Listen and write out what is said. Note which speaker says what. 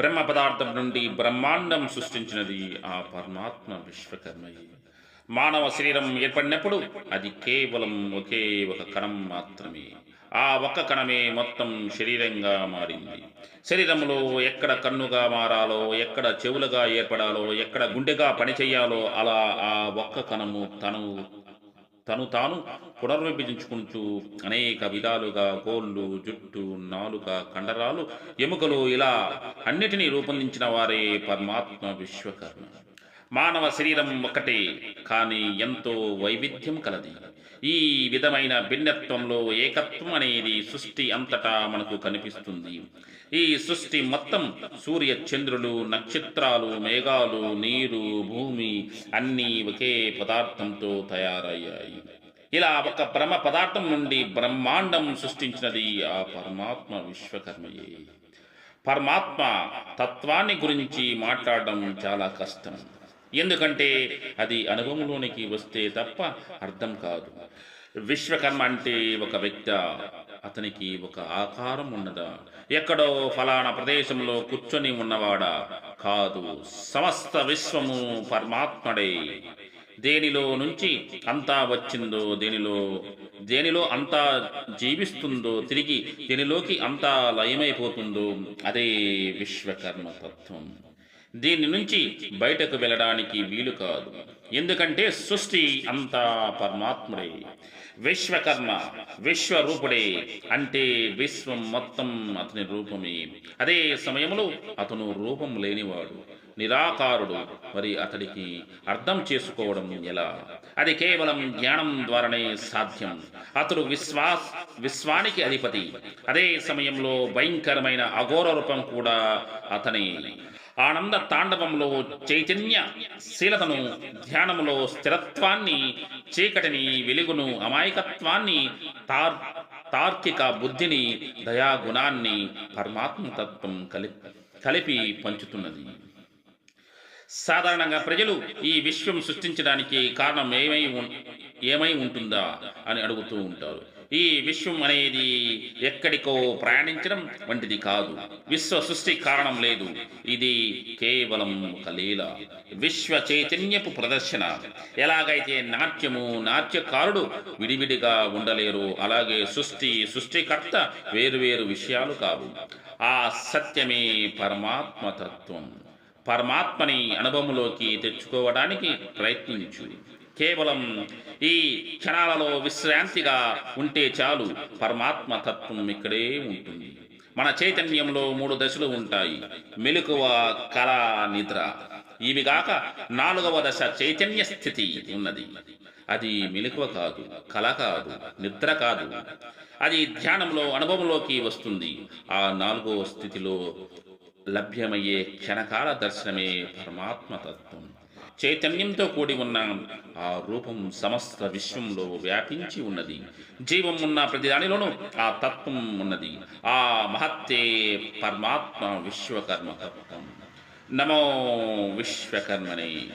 Speaker 1: బ్రహ్మ పదార్థం నుండి బ్రహ్మాండం సృష్టించినది ఆ పరమాత్మ విశ్వకర్మయే. మానవ శరీరం ఏర్పడినప్పుడు అది కేవలం ఒకే ఒక కణం మాత్రమే. ఆ ఒక్క కణమే మొత్తం శరీరంగా మారింది. శరీరంలో ఎక్కడ కన్నుగా మారాలో ఎక్కడ చెవులుగా ఏర్పడాలో ఎక్కడ గుండెగా పనిచేయాలో అలా ఆ ఒక్క కణము తను తను తాను పునర్విభజించుకుంటూ అనేక విధాలుగా గోళ్ళు జుట్టు నాలుక కండరాలు ఎముకలు ఇలా అన్నిటినీ రూపొందించిన వారే పరమాత్మ విశ్వకర్మ. మానవ శరీరం ఒకటే కానీ ఎంతో వైవిధ్యం కలది. ఈ విధమైన భిన్నత్వంలో ఏకత్వం అనేది సృష్టి అంతటా మనకు కనిపిస్తుంది. ఈ సృష్టి మొత్తం సూర్య చంద్రులు నక్షత్రాలు మేఘాలు నీరు భూమి అన్నీ ఒకే పదార్థంతో తయారయ్యాయి. ఇలా ఒక బ్రహ్మ పదార్థం నుండి బ్రహ్మాండం సృష్టించినది ఆ పరమాత్మ విశ్వకర్మయే. పరమాత్మ తత్వాన్ని గురించి మాట్లాడడం చాలా కష్టం. ఎందుకంటే అది అనుభవంలోనికి వస్తే తప్ప అర్థం కాదు. విశ్వకర్మ అంటే ఒక వ్యక్తి అతనికి ఒక ఆకారం ఉన్నదా? ఎక్కడో ఫలానా ప్రదేశంలో కూర్చొని ఉన్నవాడా? కాదు సమస్త విశ్వము పరమాత్మడే. దేనిలో నుంచి అంతా వచ్చిందో దేనిలో దేనిలో అంతా జీవిస్తుందో తిరిగి దేనిలోకి అంతా లయమైపోతుందో అదే విశ్వకర్మ తత్వం. దీని నుంచి బయటకు వెళ్ళడానికి వీలు కాదు. ఎందుకంటే సృష్టి అంతా పరమాత్ముడే. విశ్వకర్మ విశ్వరూపుడే అంటే విశ్వం మొత్తం అతని రూపమే. అదే సమయంలో అతను రూపం లేనివాడు నిరాకారుడు. మరి అతడికి అర్థం చేసుకోవడం ఎలా? అది కేవలం జ్ఞానం ద్వారానే సాధ్యం. అతడు విశ్వాస్ విశ్వానికి అధిపతి. అదే సమయంలో భయంకరమైన అఘోర రూపం కూడా అతని. ఆనంద తాండవంలో చైతన్య శీలతను ధ్యానములో స్థిరత్వాన్ని చీకటిని వెలుగును అమాయకత్వాన్ని తార్ తార్కిక బుద్ధిని దయాగుణాన్ని పరమాత్మతత్వం కలిపి కలిపి పంచుతున్నది. సాధారణంగా ప్రజలు ఈ విశ్వం సృష్టించడానికి కారణం ఏమై ఏమై ఉంటుందా అని అడుగుతూ ఉంటారు. ఈ విశ్వం అనేది ఎక్కడికో ప్రయాణించడం వంటిది కాదు. విశ్వ సృష్టి కారణం లేదు. ఇది కేవలం ఒక లీల. విశ్వ చైతన్యపు ప్రదర్శన. ఎలాగైతే నాట్యము నాట్యకారుడు విడివిడిగా ఉండలేరు అలాగే సృష్టి సృష్టికర్త వేరువేరు విషయాలు కావు. ఆ సత్యమే పరమాత్మ తత్వం పరమాత్మని అనుభవంలోకి తెచ్చుకోవడానికి ప్రయత్నించు. కేవలం ఈ క్షణాలలో విశ్రాంతిగా ఉంటే చాలు పరమాత్మ తత్వం ఇక్కడే ఉంటుంది. మన చైతన్యంలో మూడు దశలు ఉంటాయి. మెలకువ కళ నిద్ర. ఇవి కాక నాలుగవ దశ చైతన్య స్థితి ఉన్నది. అది మెలకువ కాదు కళ కాదు నిద్ర కాదు. అది ధ్యానంలో అనుభవంలోకి వస్తుంది. ఆ నాలుగవ స్థితిలో లభ్యమయ్యే క్షణకాల దర్శనమే పరమాత్మ తత్వం. చైతన్యంతో కూడి ఉన్న ఆ రూపం సమస్త విశ్వంలో వ్యాపించి ఉన్నది. జీవం ఉన్న ప్రతి దానిలోనూ ఆ తత్వం ఉన్నది. ఆ మహత్తే పరమాత్మ విశ్వకర్మ తత్వం. నమో విశ్వకర్మనే.